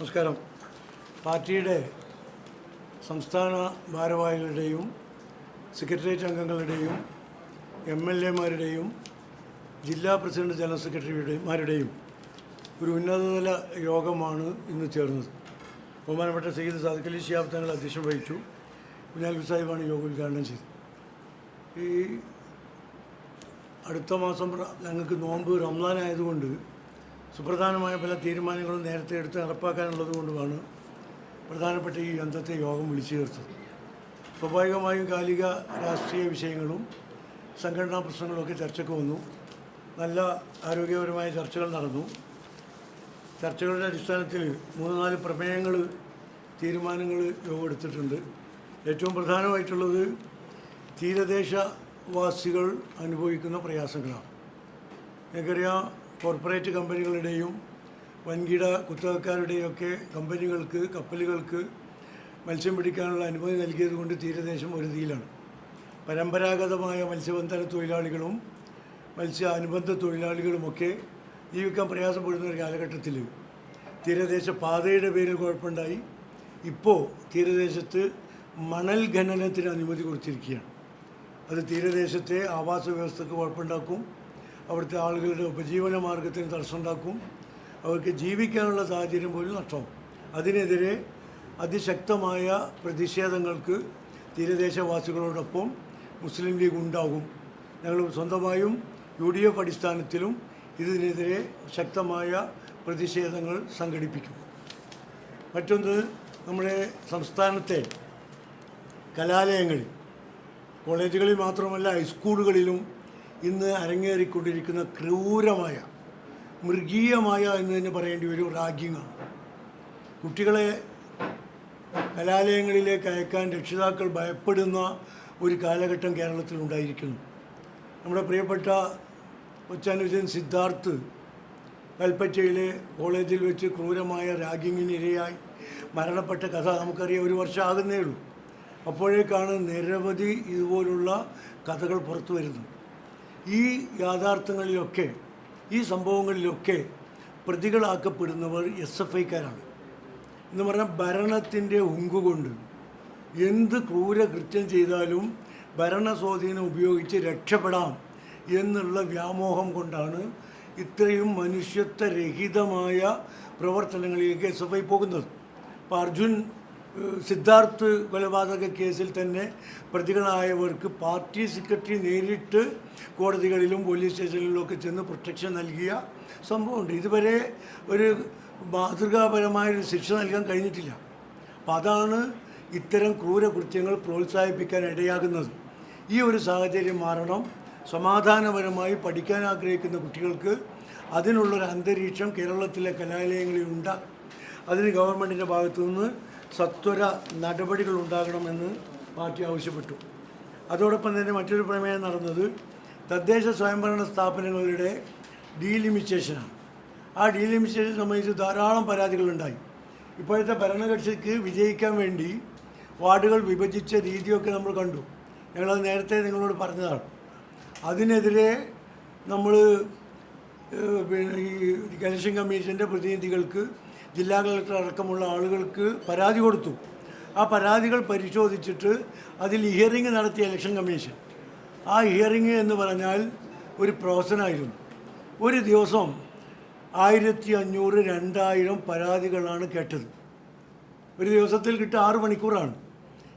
നമസ്കാരം. പാർട്ടിയുടെ സംസ്ഥാന ഭാരവാഹികളുടെയും സെക്രട്ടേറിയറ്റ് അംഗങ്ങളുടെയും എം എൽ എമാരുടെയും ജില്ലാ പ്രസിഡന്റ് ജനറൽ സെക്രട്ടറിമാരുടെയും ഒരു ഉന്നതതല യോഗമാണ് ഇന്ന് ചേർന്നത്. ബഹുമാനപ്പെട്ട സെയ്ദ് സാദിഖ് അലി ശിഹാബ് തങ്ങൾ അധ്യക്ഷം വഹിച്ചു. കുഞ്ഞാൽ സാഹിബാണ് യോഗ ഉദ്ഘാടനം ചെയ്തത്. ഈ അടുത്ത മാസം ഞങ്ങൾക്ക് നോമ്പ് റംസാൻ ആയതുകൊണ്ട് സുപ്രധാനമായ പല തീരുമാനങ്ങളും നേരത്തെ എടുത്ത് നടപ്പാക്കാനുള്ളത് കൊണ്ടുമാണ് പ്രധാനപ്പെട്ട ഈ അന്തത്തെ യോഗം വിളിച്ചു ചേർത്തത്. സ്വാഭാവികമായും കാലിക രാഷ്ട്രീയ വിഷയങ്ങളും സംഘടനാ പ്രശ്നങ്ങളൊക്കെ ചർച്ചയ്ക്ക് വന്നു. നല്ല ആരോഗ്യപരമായ ചർച്ചകൾ നടന്നു. ചർച്ചകളുടെ അടിസ്ഥാനത്തിൽ മൂന്ന് നാല് പ്രമേയങ്ങൾ തീരുമാനങ്ങൾ യോഗം എടുത്തിട്ടുണ്ട്. ഏറ്റവും പ്രധാനമായിട്ടുള്ളത് തീരദേശവാസികൾ അനുഭവിക്കുന്ന പ്രയാസങ്ങളാണ്. നിങ്ങൾക്കറിയാം കോർപ്പറേറ്റ് കമ്പനികളുടെയും വൻകിട കുത്തകക്കാരുടെയൊക്കെ കമ്പനികൾക്ക് കപ്പലുകൾക്ക് മത്സ്യം പിടിക്കാനുള്ള അനുമതി നൽകിയതുകൊണ്ട് തീരദേശം ഒരുതിയിലാണ് പരമ്പരാഗതമായ മത്സ്യബന്ധന തൊഴിലാളികളും മത്സ്യ അനുബന്ധ തൊഴിലാളികളുമൊക്കെ ജീവിക്കാൻ പ്രയാസപ്പെടുന്ന ഒരു കാലഘട്ടത്തിൽ തീരദേശ പാതയുടെ പേരിൽ കുഴപ്പമുണ്ടായി. ഇപ്പോൾ തീരദേശത്ത് മണൽ ഖനനത്തിന് അനുമതി കൊടുത്തിരിക്കുകയാണ്. അത് തീരദേശത്തെ ആവാസ വ്യവസ്ഥക്ക് കുഴപ്പമുണ്ടാക്കും. അവിടുത്തെ ആളുകളുടെ ഉപജീവന മാർഗത്തിന് തടസ്സമുണ്ടാക്കും. അവർക്ക് ജീവിക്കാനുള്ള സാഹചര്യം പോലും നഷ്ടമാവും. അതിനെതിരെ അതിശക്തമായ പ്രതിഷേധങ്ങൾക്ക് തീരദേശവാസികളോടൊപ്പം മുസ്ലിം ലീഗ് ഉണ്ടാകും. ഞങ്ങൾ സ്വന്തമായും യു ഡി എഫ് അടിസ്ഥാനത്തിലും ഇതിനെതിരെ ശക്തമായ പ്രതിഷേധങ്ങൾ സംഘടിപ്പിക്കും. മറ്റൊന്ന് നമ്മുടെ സംസ്ഥാനത്തെ കലാലയങ്ങളിൽ കോളേജുകളിൽ മാത്രമല്ല ഹൈസ്കൂളുകളിലും ഇന്ന് അരങ്ങേറിക്കൊണ്ടിരിക്കുന്ന ക്രൂരമായ മൃഗീയമായ എന്ന് തന്നെ പറയേണ്ടി വരും റാഗിങ്ങാണ് കുട്ടികളെ കലാലയങ്ങളിലേക്ക് അയക്കാൻ രക്ഷിതാക്കൾ ഭയപ്പെടുന്ന ഒരു കാലഘട്ടം കേരളത്തിൽ ഉണ്ടായിരിക്കുന്നു നമ്മുടെ പ്രിയപ്പെട്ട കൊച്ചാനുജൻ സിദ്ധാർത്ഥ് കൽപ്പറ്റയിലെ കോളേജിൽ വെച്ച് ക്രൂരമായ റാഗിങ്ങിനിരയായി മരണപ്പെട്ട കഥ നമുക്കറിയാം. ഒരു വർഷം ആകുന്നേ ഉള്ളൂ. അപ്പോഴേക്കാണ് നിരവധി ഇതുപോലുള്ള കഥകൾ പുറത്തു വരുന്നത്. ഈ യാഥാർത്ഥ്യങ്ങളിലൊക്കെ ഈ സംഭവങ്ങളിലൊക്കെ പ്രതികളാക്കപ്പെടുന്നവർ എസ് എഫ് ഐക്കാരാണ്. എന്ന് പറഞ്ഞാൽ ഭരണത്തിന്റെ ഉങ്കുകൊണ്ട് എന്ത് ക്രൂരകൃത്യം ചെയ്താലും ഭരണ സ്വാധീനം ഉപയോഗിച്ച് രക്ഷപ്പെടാം എന്നുള്ള വ്യാമോഹം കൊണ്ടാണ് ഇത്രയും മനുഷ്യത്വരഹിതമായ പ്രവർത്തനങ്ങളിലേക്ക് എസ് എഫ് ഐ പോകുന്നത്. അപ്പോൾ അർജുൻ സിദ്ധാർത്ഥ് കൊലപാതക കേസിൽ തന്നെ പ്രതികളായവർക്ക് പാർട്ടി സെക്രട്ടറി നേരിട്ട് കോടതികളിലും പോലീസ് സ്റ്റേഷനിലും ഒക്കെ ചെന്ന് പ്രൊട്ടക്ഷൻ നൽകിയ സംഭവമുണ്ട്. ഇതുവരെ ഒരു മാതൃകാപരമായൊരു ശിക്ഷ നൽകാൻ കഴിഞ്ഞിട്ടില്ല. അപ്പം അതാണ് ഇത്തരം ക്രൂരകൃത്യങ്ങൾ പ്രോത്സാഹിപ്പിക്കാൻ ഇടയാകുന്നത്. ഈ ഒരു സാഹചര്യം മാറണം. സമാധാനപരമായി പഠിക്കാൻ ആഗ്രഹിക്കുന്ന കുട്ടികൾക്ക് അതിനുള്ളൊരു അന്തരീക്ഷം കേരളത്തിലെ കലാലയങ്ങളിൽ ഉണ്ടാകും അതിന് ഗവൺമെന്റിന്റെ ഭാഗത്തു നിന്ന് സത്വര നടപടികൾ ഉണ്ടാകണമെന്ന് പാർട്ടി ആവശ്യപ്പെട്ടു. അതോടൊപ്പം തന്നെ മറ്റൊരു പ്രമേയം നടന്നത് തദ്ദേശ സ്വയംഭരണ സ്ഥാപനങ്ങളുടെ ഡീലിമിറ്റേഷനാണ്. ആ ഡീലിമിറ്റേഷൻ സംബന്ധിച്ച് ധാരാളം പരാതികളുണ്ടായി. ഇപ്പോഴത്തെ ഭരണകക്ഷിക്ക് വിജയിക്കാൻ വേണ്ടി വാർഡുകൾ വിഭജിച്ച രീതിയൊക്കെ നമ്മൾ കണ്ടു. ഞങ്ങളത് നേരത്തെ നിങ്ങളോട് പറഞ്ഞതാണ്. അതിനെതിരെ നമ്മൾ പിന്നെ ഈ ഇലക്ഷൻ കമ്മീഷന്റെ പ്രതിനിധികൾക്ക് ജില്ലാ കളക്ടർ അടക്കമുള്ള ആളുകൾക്ക് പരാതി കൊടുത്തു. ആ പരാതികൾ പരിശോധിച്ചിട്ട് അതിൽ ഹിയറിംഗ് നടത്തിയ ഇലക്ഷൻ കമ്മീഷൻ ആ ഹിയറിംഗ് എന്ന് പറഞ്ഞാൽ ഒരു പ്രൊഫസനായിരുന്നു ഒരു ദിവസം ആയിരത്തി അഞ്ഞൂറ് രണ്ടായിരം പരാതികളാണ് കേട്ടത്. ഒരു ദിവസത്തിൽ കിട്ടുക ആറ് മണിക്കൂറാണ്.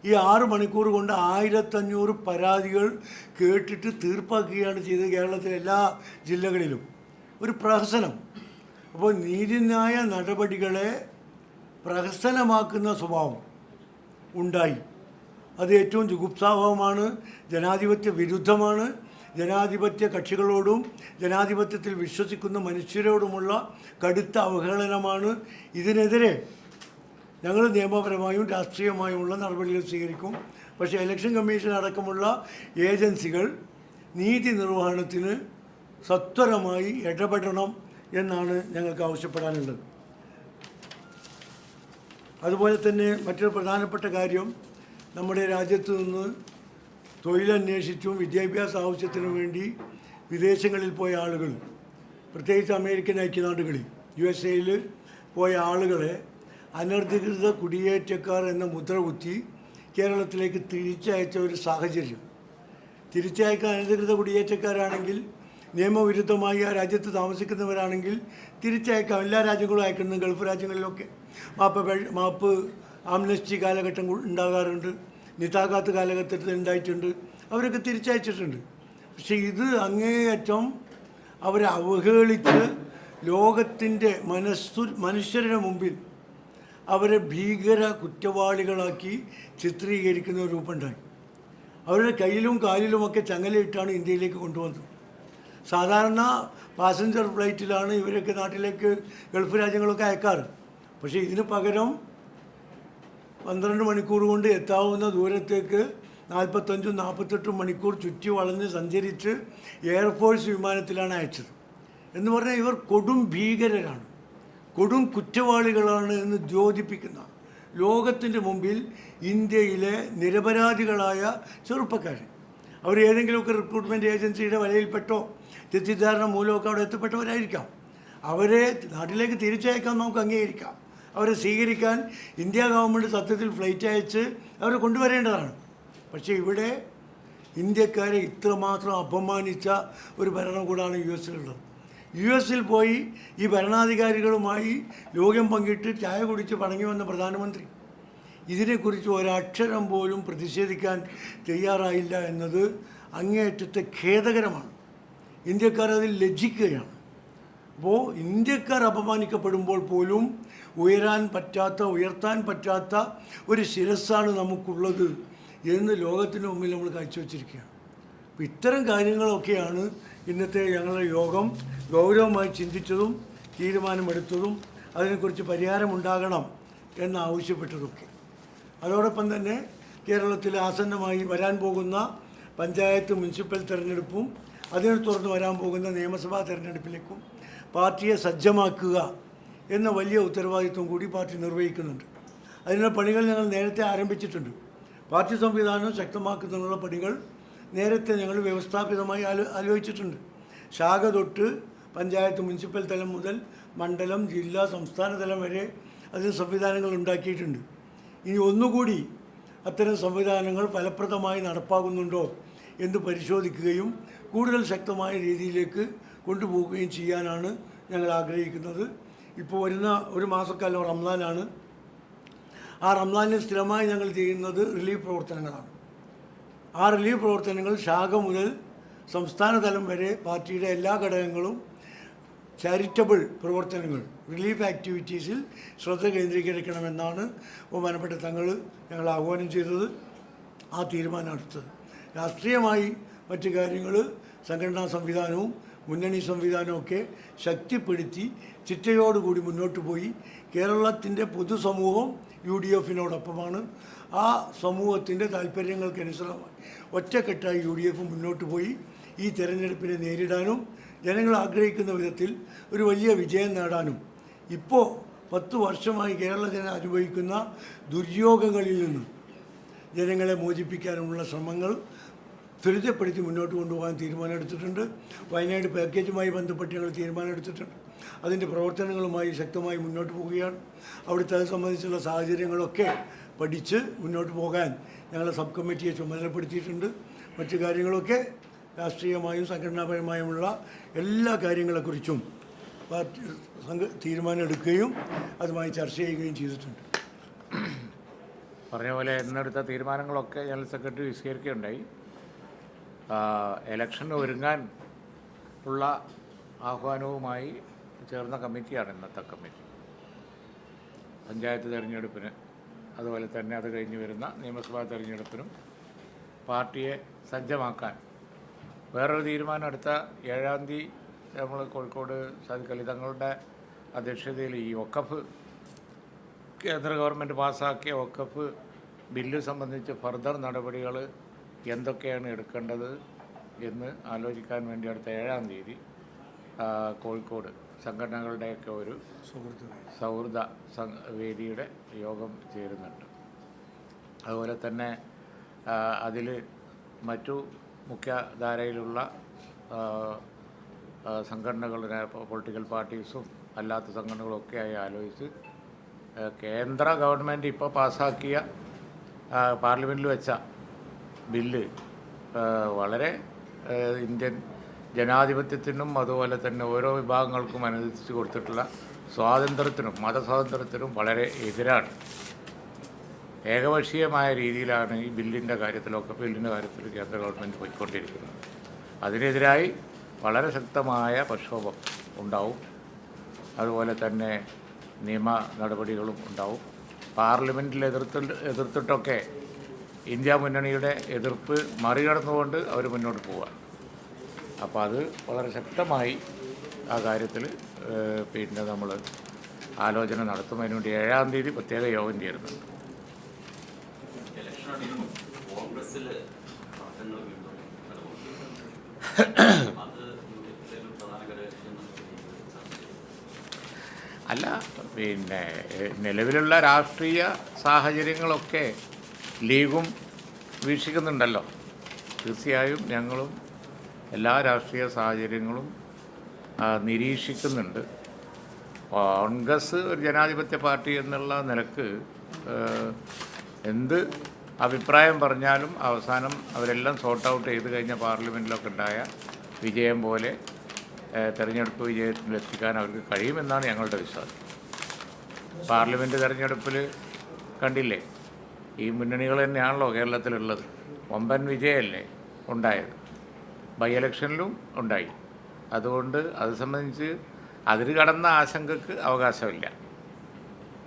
ഈ ആറ് മണിക്കൂർ കൊണ്ട് ആയിരത്തഞ്ഞൂറ് പരാതികൾ കേട്ടിട്ട് തീർപ്പാക്കുകയാണ് ചെയ്തത് കേരളത്തിലെ എല്ലാ ജില്ലകളിലും. ഒരു പ്രഹസനം അപ്പോൾ നീതിന്യായ നടപടികളെ പ്രഹസനമാക്കുന്ന സ്വഭാവം ഉണ്ടായി. അത് ഏറ്റവും ജുഗുപ്സാവഹമാണ് ജനാധിപത്യ വിരുദ്ധമാണ്. ജനാധിപത്യ കക്ഷികളോടും ജനാധിപത്യത്തിൽ വിശ്വസിക്കുന്ന മനുഷ്യരോടുമുള്ള കടുത്ത അവഹേളനമാണ്. ഇതിനെതിരെ ഞങ്ങൾ നിയമപരമായും രാഷ്ട്രീയമായുമുള്ള നടപടികൾ സ്വീകരിക്കും. പക്ഷേ ഇലക്ഷൻ കമ്മീഷൻ അടക്കമുള്ള ഏജൻസികൾ നീതി നിർവഹണത്തിന് സത്വരമായി ഇടപെടണം എന്നാണ് ഞങ്ങൾക്ക് ആവശ്യപ്പെടാനുള്ളത്. അതുപോലെ തന്നെ മറ്റൊരു പ്രധാനപ്പെട്ട കാര്യം നമ്മുടെ രാജ്യത്ത് നിന്ന് തൊഴിലന്വേഷിച്ചും വിദ്യാഭ്യാസ ആവശ്യത്തിനു വേണ്ടി വിദേശങ്ങളിൽ പോയ ആളുകൾ പ്രത്യേകിച്ച് അമേരിക്കൻ ഐക്യനാടുകളിൽ യു എസ് എയിൽ പോയ ആളുകളെ അനധികൃത കുടിയേറ്റക്കാർ എന്ന മുദ്ര കുത്തി കേരളത്തിലേക്ക് തിരിച്ചയച്ച ഒരു സാഹചര്യം. തിരിച്ചയക്കാൻ അനധികൃത കുടിയേറ്റക്കാരാണെങ്കിൽ നിയമവിരുദ്ധമായി ആ രാജ്യത്ത് താമസിക്കുന്നവരാണെങ്കിൽ തിരിച്ചയക്കാം. എല്ലാ രാജ്യങ്ങളും അയക്കുന്നു ഗൾഫ് രാജ്യങ്ങളിലൊക്കെ. മാപ്പ് മാപ്പ് ആംനസ്റ്റി കാലഘട്ടം ഉണ്ടാകാറുണ്ട്. നിതാകാത്ത് കാലഘട്ടത്തിൽ ഉണ്ടായിട്ടുണ്ട്. അവരൊക്കെ തിരിച്ചയച്ചിട്ടുണ്ട്. പക്ഷേ ഇത് അങ്ങേയറ്റം അവരെ അവഹേളിച്ച് ലോകത്തിന്റെ മനസ്സു മനുഷ്യരുടെ മുമ്പിൽ അവരെ ഭീകര കുറ്റവാളികളാക്കി ചിത്രീകരിക്കുന്ന ഒരു രൂപമുണ്ടായി അവരുടെ കയ്യിലും കാലിലുമൊക്കെ ചങ്ങലയിട്ടാണ് ഇന്ത്യയിലേക്ക് കൊണ്ടുവന്നത്. സാധാരണ പാസഞ്ചർ ഫ്ലൈറ്റിലാണ് ഇവരൊക്കെ നാട്ടിലേക്ക് ഗൾഫ് രാജ്യങ്ങളൊക്കെ അയക്കാറ്. പക്ഷേ ഇതിന് പകരം പന്ത്രണ്ട് മണിക്കൂർ കൊണ്ട് എത്താവുന്ന ദൂരത്തേക്ക് നാൽപ്പത്തഞ്ചും നാൽപ്പത്തെട്ടും മണിക്കൂർ ചുറ്റി വളഞ്ഞ് സഞ്ചരിച്ച് എയർഫോഴ്സ് വിമാനത്തിലാണ് അയച്ചത്. എന്ന് പറഞ്ഞാൽ ഇവർ കൊടും ഭീകരരാണ്. കൊടും കുറ്റവാളികളാണ് എന്ന് ദ്യോതിപ്പിക്കുന്ന ലോകത്തിന്റെ മുമ്പിൽ ഇന്ത്യയിലെ നിരപരാധികളായ ചെറുപ്പക്കാർ അവർ ഏതെങ്കിലുമൊക്കെ റിക്രൂട്ട്മെന്റ് ഏജൻസിയുടെ വലയിൽപ്പെട്ടോ തെറ്റിദ്ധാരണ മൂലമൊക്കെ അവിടെ എത്തപ്പെട്ടവരായിരിക്കാം. അവരെ നാട്ടിലേക്ക് തിരിച്ചയക്കാൻ നമുക്ക് അംഗീകരിക്കാം. അവരെ സ്വീകരിക്കാൻ ഇന്ത്യ ഗവൺമെന്റ് സത്യത്തിൽ ഫ്ലൈറ്റ് അയച്ച് അവരെ കൊണ്ടുവരേണ്ടതാണ്. പക്ഷേ ഇവിടെ ഇന്ത്യക്കാരെ ഇത്രമാത്രം അപമാനിച്ച ഒരു ഭരണകൂടമാണ് യു എസിലുള്ളത്. യു എസിൽ പോയി ഈ ഭരണാധികാരികളുമായി ലോകം പങ്കിട്ട് ചായ കുടിച്ച് പണങ്ങി വന്ന പ്രധാനമന്ത്രി. ഇതിനെക്കുറിച്ച് ഒരക്ഷരം പോലും പ്രതിഷേധിക്കാൻ തയ്യാറായില്ല എന്നത് അങ്ങേയറ്റത്തെ ഖേദകരമാണ്. ഇന്ത്യക്കാർ അതിൽ ലജ്ജിക്കുകയാണ്. അപ്പോൾ ഇന്ത്യക്കാർ അപമാനിക്കപ്പെടുമ്പോൾ പോലും ഉയരാൻ പറ്റാത്ത ഉയർത്താൻ പറ്റാത്ത ഒരു ശിരസ്സാണ് നമുക്കുള്ളത് എന്ന് ലോകത്തിന് മുമ്പിൽ നമ്മൾ കാഴ്ചവെച്ചിരിക്കുകയാണ്. അപ്പോൾ ഇത്തരം കാര്യങ്ങളൊക്കെയാണ് ഇന്നത്തെ ഞങ്ങളുടെ യോഗം ഗൗരവമായി ചിന്തിച്ചതും തീരുമാനമെടുത്തതും അതിനെക്കുറിച്ച് പരിഹാരമുണ്ടാകണം എന്നാവശ്യപ്പെട്ടതൊക്കെ. അതോടൊപ്പം തന്നെ കേരളത്തിൽ ആസന്നമായി വരാൻ പോകുന്ന പഞ്ചായത്ത് മുനിസിപ്പൽ തെരഞ്ഞെടുപ്പും അതിനെ തുടർന്ന് വരാൻ പോകുന്ന നിയമസഭാ തെരഞ്ഞെടുപ്പിലേക്കും പാർട്ടിയെ സജ്ജമാക്കുക എന്ന വലിയ ഉത്തരവാദിത്വം കൂടി പാർട്ടി നിർവഹിക്കുന്നുണ്ട്. അതിനുള്ള പണികൾ ഞങ്ങൾ നേരത്തെ ആരംഭിച്ചിട്ടുണ്ട്. പാർട്ടി സംവിധാനം ശക്തമാക്കുന്നതിനുള്ള പണികൾ നേരത്തെ ഞങ്ങൾ വ്യവസ്ഥാപിതമായി ആലോ ആലോചിച്ചിട്ടുണ്ട്. ശാഖ തൊട്ട് പഞ്ചായത്ത് മുനിസിപ്പൽ തലം മുതൽ മണ്ഡലം ജില്ലാ സംസ്ഥാന തലം വരെ അതിന് സംവിധാനങ്ങൾ ഉണ്ടാക്കിയിട്ടുണ്ട്. ഇനി ഒന്നുകൂടി അത്തരം സംവിധാനങ്ങൾ ഫലപ്രദമായി നടപ്പാകുന്നുണ്ടോ എന്ന് പരിശോധിക്കുകയും കൂടുതൽ ശക്തമായ രീതിയിലേക്ക് കൊണ്ടുപോവുകയും ചെയ്യാനാണ് ഞങ്ങൾ ആഗ്രഹിക്കുന്നത്. ഇപ്പോൾ വരുന്ന ഒരു മാസക്കാലം റംസാനാണ്. ആ റംസാനിൽ സ്ഥിരമായി ഞങ്ങൾ ചെയ്യുന്നത് റിലീഫ് പ്രവർത്തനങ്ങളാണ്. ആ റിലീഫ് പ്രവർത്തനങ്ങൾ ശാഖ മുതൽ സംസ്ഥാന തലം വരെ പാർട്ടിയുടെ എല്ലാ ഘടകങ്ങളും ചാരിറ്റബിൾ പ്രവർത്തനങ്ങൾ റിലീഫ് ആക്ടിവിറ്റീസിൽ ശ്രദ്ധ കേന്ദ്രീകരിക്കണമെന്നാണ് ബഹുമാനപ്പെട്ട തങ്ങൾ ഞങ്ങൾ ആഹ്വാനം ചെയ്തത്. ആ തീരുമാനം എടുത്തത് രാഷ്ട്രീയമായി മറ്റു കാര്യങ്ങൾ സംഘടനാ സംവിധാനവും മുന്നണി സംവിധാനമൊക്കെ ശക്തിപ്പെടുത്തി ചിട്ടയോടുകൂടി മുന്നോട്ട് പോയി. കേരളത്തിന്റെ പൊതുസമൂഹം യു ഡി എഫിനോടൊപ്പമാണ് ആ സമൂഹത്തിന്റെ താല്പര്യങ്ങൾക്കനുസൃതമായി ഒറ്റക്കെട്ടായി യു ഡി എഫ് മുന്നോട്ട് പോയി. ഈ തെരഞ്ഞെടുപ്പിനെ നേരിടാനും ജനങ്ങൾ ആഗ്രഹിക്കുന്ന വിധത്തിൽ ഒരു വലിയ വിജയം നേടാനും. ഇപ്പോൾ പത്ത് വർഷമായി കേരള ജനം അനുഭവിക്കുന്ന ദുര്യോഗങ്ങളിൽ നിന്നും ജനങ്ങളെ മോചിപ്പിക്കാനുമുള്ള ശ്രമങ്ങൾ ത്വരിതപ്പെടുത്തി മുന്നോട്ട് കൊണ്ടുപോകാൻ തീരുമാനമെടുത്തിട്ടുണ്ട്. വയനാട് പാക്കേജുമായി ബന്ധപ്പെട്ട് ഞങ്ങൾ തീരുമാനമെടുത്തിട്ടുണ്ട്. അതിന്റെ പ്രവർത്തനങ്ങളുമായി ശക്തമായി മുന്നോട്ട് പോവുകയാണ് അവിടുത്തെ അത് സംബന്ധിച്ചുള്ള സാഹചര്യങ്ങളൊക്കെ പഠിച്ച് മുന്നോട്ട് പോകാൻ ഞങ്ങളെ സബ് കമ്മിറ്റിയെ ചുമതലപ്പെടുത്തിയിട്ടുണ്ട്. മറ്റു കാര്യങ്ങളൊക്കെ രാഷ്ട്രീയമായും സംഘടനാപരമായുമുള്ള എല്ലാ കാര്യങ്ങളെക്കുറിച്ചും പാർട്ടി സംഘ തീരുമാനമെടുക്കുകയും അതുമായി ചർച്ച ചെയ്യുകയും ചെയ്തിട്ടുണ്ട്. പറഞ്ഞ പോലെ ഇന്നെടുത്ത തീരുമാനങ്ങളൊക്കെ ജനറൽ സെക്രട്ടറി വിശദീകരിക്കുകയുണ്ടായി. ഇലക്ഷൻ ഒരുങ്ങാൻ ഉള്ള ആഹ്വാനവുമായി ചേർന്ന കമ്മിറ്റിയാണ് ഇന്നത്തെ കമ്മിറ്റി. പഞ്ചായത്ത് തിരഞ്ഞെടുപ്പിന് അതുപോലെ തന്നെ അത് കഴിഞ്ഞ് വരുന്ന നിയമസഭാ തിരഞ്ഞെടുപ്പിനും പാർട്ടിയെ സജ്ജമാക്കാൻ വേറൊരു തീരുമാനം അടുത്ത ഏഴാം തീയതി നമ്മൾ കോഴിക്കോട് സാധിക്കലി തങ്ങളുടെ അധ്യക്ഷതയിൽ ഈ ഒക്കഫ് കേന്ദ്ര ഗവൺമെന്റ് പാസ്സാക്കിയ ഒക്കഫ് ബില്ല് സംബന്ധിച്ച് ഫർദർ നടപടികൾ എന്തൊക്കെയാണ് എടുക്കേണ്ടത് എന്ന് ആലോചിക്കാൻ വേണ്ടി അടുത്ത ഏഴാം തീയതി കോഴിക്കോട് സംഘടനകളുടെയൊക്കെ ഒരു സുഹൃത്ത് സൗഹൃദ വേദിയുടെ യോഗം ചേരുന്നുണ്ട്. അതുപോലെ തന്നെ അതിൽ മറ്റു മുഖ്യധാരയിലുള്ള സംഘടനകളുടെ പൊളിറ്റിക്കൽ പാർട്ടീസും അല്ലാത്ത സംഘടനകളൊക്കെ ആയി ആലോചിച്ച് കേന്ദ്ര ഗവൺമെന്റ് ഇപ്പോൾ പാസ്സാക്കിയ പാർലമെന്റിൽ വെച്ച ബില്ല് വളരെ ഇന്ത്യൻ ജനാധിപത്യത്തിനും അതുപോലെ തന്നെ ഓരോ വിഭാഗങ്ങൾക്കും അനുവദിച്ച് കൊടുത്തിട്ടുള്ള സ്വാതന്ത്ര്യത്തിനും മതസ്വാതന്ത്ര്യത്തിനും വളരെ എതിരാണ്. ഏകപക്ഷീയമായ രീതിയിലാണ് ഈ ബില്ലിന്റെ കാര്യത്തിലൊക്കെ ബില്ലിന്റെ കാര്യത്തിൽ കേന്ദ്ര ഗവൺമെന്റ് പോയിക്കൊണ്ടിരിക്കുന്നത്. അതിനെതിരായി വളരെ ശക്തമായ പ്രക്ഷോഭം ഉണ്ടാവും. അതുപോലെ തന്നെ നിയമ നടപടികളും ഉണ്ടാവും. പാർലമെന്റിൽ എതിർത്ത് എതിർത്തിട്ടൊക്കെ ഇന്ത്യ മുന്നണിയുടെ എതിർപ്പ് മറികടന്നുകൊണ്ട് അവർ മുന്നോട്ട് പോവുകയാണ് അപ്പോൾ അത് വളരെ ശക്തമായി ആ കാര്യത്തിൽ പിന്നെ നമ്മൾ ആലോചന നടത്തും. അതിനുവേണ്ടി ഏഴാം തീയതി പ്രത്യേക യോഗം ചേരുന്നുണ്ട്. അല്ല പിന്നെ നിലവിലുള്ള രാഷ്ട്രീയ സാഹചര്യങ്ങളൊക്കെ ലീഗും വീക്ഷിക്കുന്നുണ്ടല്ലോ. തീർച്ചയായും ഞങ്ങളും എല്ലാ രാഷ്ട്രീയ സാഹചര്യങ്ങളും നിരീക്ഷിക്കുന്നുണ്ട്. കോൺഗ്രസ് ഒരു ജനാധിപത്യ പാർട്ടി എന്നുള്ള നിലയ്ക്ക് എന്ത് അഭിപ്രായം പറഞ്ഞാലും അവസാനം അവരെല്ലാം സോർട്ട് ഔട്ട് ചെയ്ത് കഴിഞ്ഞ പാർലമെന്റിലൊക്കെ ഉണ്ടായ വിജയം പോലെ തെരഞ്ഞെടുപ്പ് വിജയത്തിലെത്തിക്കാൻ അവർക്ക് കഴിയുമെന്നാണ് ഞങ്ങളുടെ വിശ്വാസം. പാർലമെന്റ് തെരഞ്ഞെടുപ്പിൽ കണ്ടില്ലേ? ഈ മുന്നണികൾ തന്നെയാണല്ലോ കേരളത്തിലുള്ളത്. വമ്പൻ വിജയമല്ലേ ഉണ്ടായത്. ബൈ ഇലക്ഷനിലും ഉണ്ടായി. അതുകൊണ്ട് അത് സംബന്ധിച്ച് അതിൽ കടന്ന ആശങ്കക്ക് അവകാശമില്ല.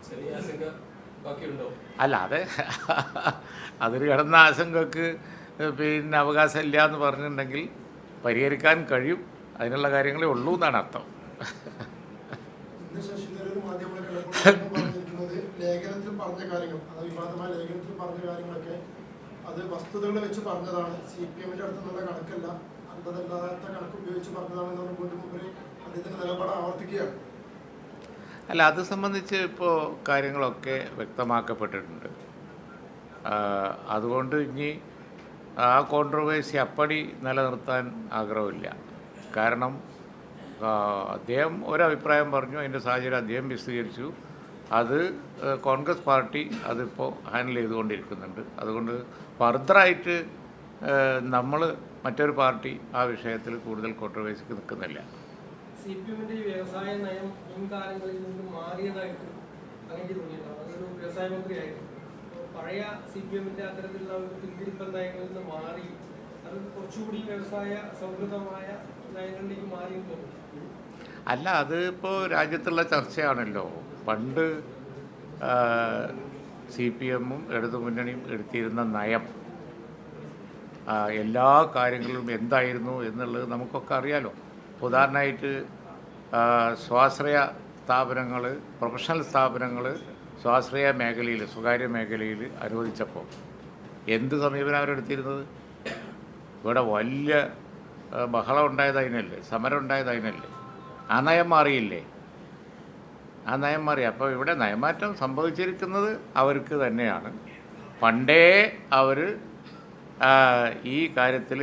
ചെറിയ ആശങ്ക ബാക്കിയുണ്ടോ? അല്ല അതെ. അതിൽ കടന്ന ആശങ്കക്ക് പിന്നെ അവകാശമില്ല എന്ന് പറഞ്ഞിട്ടുണ്ടെങ്കിൽ പരിഹരിക്കാൻ കഴിയും. അതിനുള്ള കാര്യങ്ങളേ ഉള്ളൂ എന്നാണ് അർത്ഥം. ലേഖനത്തിൽ പറഞ്ഞ കാര്യങ്ങൾ അത് വിവാദമായ ലേഖനത്തിൽ പറഞ്ഞ കാര്യങ്ങളൊക്കെ അത് വസ്തുതകൾ വെച്ച് പറഞ്ഞതാണ്. സി പി എമ്മിന്റെ അടുത്ത് നിന്നുള്ള കണക്കല്ല. അന്തതല്ലാത്ത കണക്ക് ഉപയോഗിച്ച് പറഞ്ഞതാണെന്ന് പറഞ്ഞ് വീണ്ടും മുമ്പിൽ അദ്ദേഹത്തിന്റെ നിലപാട് ആവർത്തിക്കുകയാണ്. അല്ല അത് സംബന്ധിച്ച് ഇപ്പോൾ കാര്യങ്ങളൊക്കെ വ്യക്തമാക്കപ്പെട്ടിട്ടുണ്ട്. അതുകൊണ്ട് ഇനി ആ കോൺട്രവേഴ്സി അപ്പടി നിലനിർത്താൻ ആഗ്രഹമില്ല. കാരണം അദ്ദേഹം ഒരഭിപ്രായം പറഞ്ഞു അതിന്റെ സാഹചര്യം അദ്ദേഹം വിശദീകരിച്ചു. അത് കോൺഗ്രസ് പാർട്ടി അതിപ്പോൾ ഹാൻഡിൽ ചെയ്തുകൊണ്ടിരിക്കുന്നുണ്ട്. അതുകൊണ്ട് ഫർദറായിട്ട് നമ്മൾ മറ്റൊരു പാർട്ടി ആ വിഷയത്തിൽ കൂടുതൽ കോൺട്രവേഴ്സിക്ക് നിൽക്കുന്നില്ല. സി പി വ്യവസായ നയം മുൻകാലങ്ങളിൽ നിന്ന് മാറിയതായിട്ട് അങ്ങനെ തോന്നിയിട്ടുണ്ട്. അതൊരു വ്യവസായ മന്ത്രിയായിരുന്നു. അപ്പോൾ പഴയ സി പി എമ്മിന്റെ അത്തരത്തിലുള്ള ഒരു പിന്തിരിപ്പൻ നയങ്ങളിൽ നിന്ന് മാറി അത് കുറച്ചുകൂടി വ്യവസായ സൗഹൃദമായ നയങ്ങളിലേക്ക് മാറി എന്ന് തോന്നുന്നു അല്ല അത് ഇപ്പോൾ രാജ്യത്തുള്ള ചർച്ചയാണല്ലോ. പണ്ട് സി പി എമ്മും ഇടതുമുന്നണിയും എടുത്തിരുന്ന നയം എല്ലാ കാര്യങ്ങളിലും എന്തായിരുന്നു എന്നുള്ളത് നമുക്കൊക്കെ അറിയാലോ. ഉദാഹരണമായിട്ട് സ്വാശ്രയ സ്ഥാപനങ്ങൾ പ്രൊഫഷണൽ സ്ഥാപനങ്ങൾ സ്വാശ്രയ മേഖലയിൽ സ്വകാര്യ മേഖലയിൽ അനുവദിച്ചപ്പോൾ. എന്ത് സമീപനം അവരെടുത്തിരുന്നത്? ഇവിടെ വലിയ ബഹളം ഉണ്ടായത് അതിനല്ലേ സമരം ഉണ്ടായത് അതിനല്ലേ. മാറിയില്ലേ? ആ നയം മാറി അപ്പോൾ ഇവിടെ നയമാറ്റം സംഭവിച്ചിരിക്കുന്നത് അവർക്ക് തന്നെയാണ്. പണ്ടേ അവർ ഈ കാര്യത്തിൽ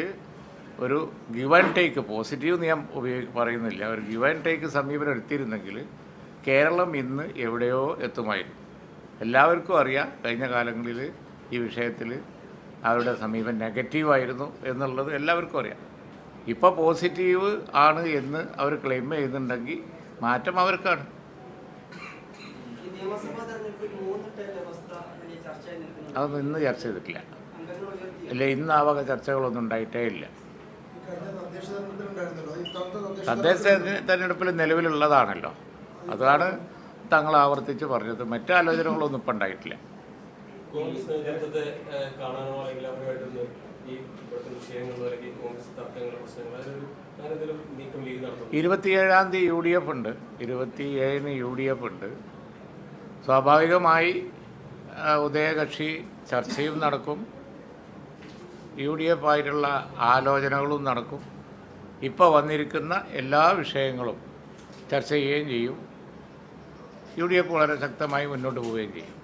ഒരു ഗിവ് ആൻഡ് ടേക്ക് പോസിറ്റീവ് നിയം ഉപയോഗി പറയുന്നില്ല. ഒരു ഗിവ് ആൻഡ് ടേക്ക് സമീപനം എടുത്തിരുന്നെങ്കിൽ കേരളം ഇന്ന് എവിടെയോ എത്തുമായിരുന്നു. എല്ലാവർക്കും അറിയാം കഴിഞ്ഞ കാലങ്ങളിൽ ഈ വിഷയത്തിൽ അവരുടെ സമീപം നെഗറ്റീവായിരുന്നു എന്നുള്ളത് എല്ലാവർക്കും അറിയാം. ഇപ്പോൾ പോസിറ്റീവ് ആണ് എന്ന് അവർ ക്ലെയിം ചെയ്യുന്നുണ്ടെങ്കിൽ മാറ്റം അവർക്കാണ് ഈ നിയമസഭാ തെരഞ്ഞെടുപ്പിൽ മൂന്ന് ടേം വ്യവസ്ഥ വലിയ ചർച്ചയായി നിൽക്കുന്നുണ്ട് അതൊന്നും ഇന്ന് ചർച്ച ചെയ്തിട്ടില്ല. ഇല്ല ഇന്ന് ആ വക ചർച്ചകളൊന്നും ഉണ്ടായിട്ടേ ഇല്ല. തദ്ദേശ തെരഞ്ഞെടുപ്പിൽ നിലവിലുള്ളതാണല്ലോ. അതാണ് തങ്ങൾ ആവർത്തിച്ച് പറഞ്ഞത്. മറ്റു ആലോചനകളൊന്നും ഇപ്പം ഉണ്ടായിട്ടില്ല. കോൺഗ്രസ് നേതൃത്വത്തെ കാണാനോ അല്ലെങ്കിൽ അവരുമായിട്ടൊന്ന് ഈ ഇപ്പോഴത്തെ വിഷയങ്ങളോ അല്ലെങ്കിൽ കോൺഗ്രസ് തർക്കങ്ങളോ പ്രശ്നങ്ങളോ അതിനൊരു അങ്ങനത്തെ നീക്കം ലീഗ് നടത്തുന്നു ഇരുപത്തിയേഴാം തീയതി യു ഡി എഫ് ഉണ്ട്. ഇരുപത്തിയേഴിന് യു ഡി എഫ് ഉണ്ട്. സ്വാഭാവികമായി ഉദയകക്ഷി ചർച്ചയും നടക്കും. യു ഡി എഫ് ആയിട്ടുള്ള ആലോചനകളും നടക്കും. ഇപ്പോൾ വന്നിരിക്കുന്ന എല്ലാ വിഷയങ്ങളും ചർച്ച ചെയ്യുകയും ചെയ്യും. യു ഡി എഫ് വളരെ ശക്തമായി മുന്നോട്ട് പോവുകയും ചെയ്യും.